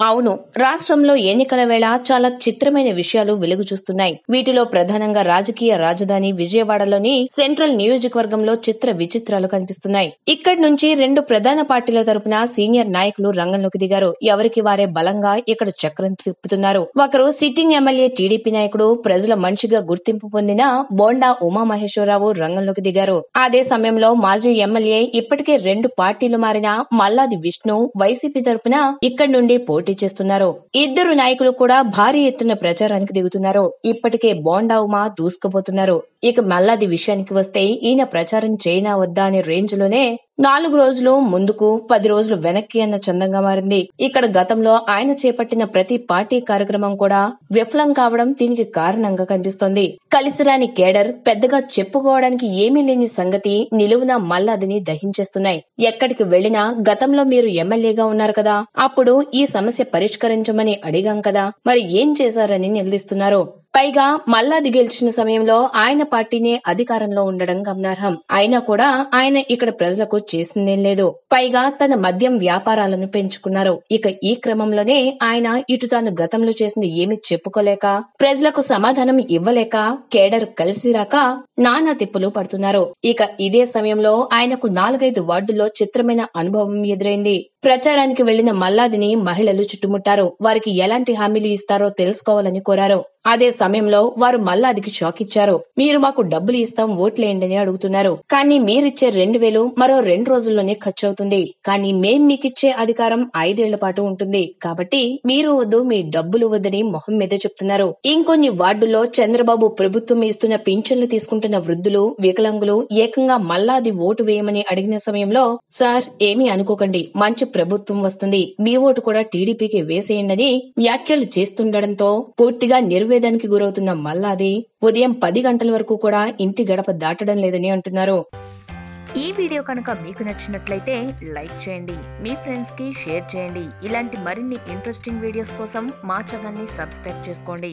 అవును రాష్ట్రంలో ఎన్నికల వేళ చాలా చిత్రమైన విషయాలు వెలుగు చూస్తున్నాయి. వీటిలో ప్రధానంగా రాజకీయ రాజధాని విజయవాడలోని సెంట్రల్ నియోజకవర్గంలో చిత్ర విచిత్రాలు కనిపిస్తున్నాయి. ఇక్కడి నుంచి రెండు ప్రధాన పార్టీల తరపున సీనియర్ నాయకులు రంగంలోకి దిగారు. ఎవరికి వారే బలంగా ఇక్కడ చక్రం తిప్పుతున్నారు. ఒకరు సిట్టింగ్ ఎమ్మెల్యే టీడీపీ నాయకుడు ప్రజల మనిషిగా గుర్తింపు పొందిన బోండా ఉమామహేశ్వరరావు రంగంలోకి దిగారు. అదే సమయంలో మాజీ ఎమ్మెల్యే ఇప్పటికే రెండు పార్టీలు మారిన మల్లాది విష్ణు వైసీపీ తరపున ఇక్కడి నుండి పోటీ చేస్తున్నారు. ఇద్దరు నాయకులు కూడా భారీ ఎత్తున ప్రచారానికి దిగుతున్నారు. ఇప్పటికే బోండా ఉమా దూసుకుపోతున్నారు. ఇక మల్లాది విషయానికి వస్తే ఈయన ప్రచారం చేయనా వద్దా అనే రేంజ్లోనే నాలుగు రోజులు ముందుకు పది రోజులు వెనక్కి అన్న చందంగా మారింది. ఇక్కడ గతంలో ఆయన చేపట్టిన ప్రతి పార్టీ కార్యక్రమం కూడా విఫలం కావడం దీనికి కారణంగా కనిపిస్తోంది. కలిసిరాని కేడర్ పెద్దగా చెప్పుకోవడానికి ఏమీ లేని సంగతి నిలువున మల్లాదిని దహించేస్తున్నాయి. ఎక్కడికి వెళ్ళినా గతంలో మీరు ఎమ్మెల్యేగా ఉన్నారు కదా అప్పుడు ఈ సమస్య పరిష్కరించమని అడిగాం కదా మరి ఏం చేశారని నిలదీస్తున్నారు. పైగా మల్లాది గెలిచిన సమయంలో ఆయన పార్టీనే అధికారంలో ఉండడం గమనార్హం. అయినా కూడా ఆయన ఇక్కడ ప్రజలకు చేసిందేం లేదు. పైగా తన మద్యం వ్యాపారాలను పెంచుకున్నారు. ఇక ఈ క్రమంలోనే ఆయన ఇటు తాను గతంలో చేసింది ఏమి చెప్పుకోలేక ప్రజలకు సమాధానం ఇవ్వలేక కేడర్ కలిసి రాక నానా తిప్పులు పడుతున్నారు. ఇక ఇదే సమయంలో ఆయనకు నాలుగైదు వార్డుల్లో చిత్రమైన అనుభవం ఎదురైంది. ప్రచారానికి వెళ్ళిన మల్లాదిని మహిళలు చుట్టుముట్టారు. వారికి ఎలాంటి హామీలు ఇస్తారో తెలుసుకోవాలని కోరారు. అదే సమయంలో వారు మల్లాదికి షాక్ ఇచ్చారు. మీరు మాకు డబ్బులు ఇస్తాం ఓట్లేయండి అని అడుగుతున్నారు. కానీ మీరిచ్చే రెండు వేలు మరో రెండు రోజుల్లోనే ఖర్చు అవుతుంది కానీ మేం మీకిచ్చే అధికారం ఐదేళ్ళ పాటు ఉంటుంది. కాబట్టి మీరు వద్దు మీ డబ్బులు వద్దని మొహం మీద చెప్తున్నారు. ఇంకొన్ని వార్డుల్లో చంద్రబాబు ప్రభుత్వం ఇస్తున్న పింఛన్లు తీసుకుంటున్న వృద్ధులు వికలాంగులు ఏకంగా మల్లాది ఓటు వేయమని అడిగిన సమయంలో సార్ ఏమీ అనుకోకండి. మంచి ప్రభుత్వం వస్తుంది. మీ ఓటు కూడా టీడీపీకి వేసేయండి వ్యాఖ్యలు చేస్తుండటంతో పూర్తిగా నిర్వేదానికి గురవుతున్న మల్లాది ఉదయం పది గంటల వరకు కూడా ఇంటి గడప దాటడం లేదని అంటున్నారు. ఈ వీడియో కనుక మీకు నచ్చినట్లయితే లైక్ చేయండి మీ ఫ్రెండ్స్కి షేర్ చేయండి. ఇలాంటి మరిన్ని ఇంట్రెస్టింగ్ వీడియోస్ కోసం మా ఛానల్ని సబ్స్క్రైబ్ చేసుకోండి.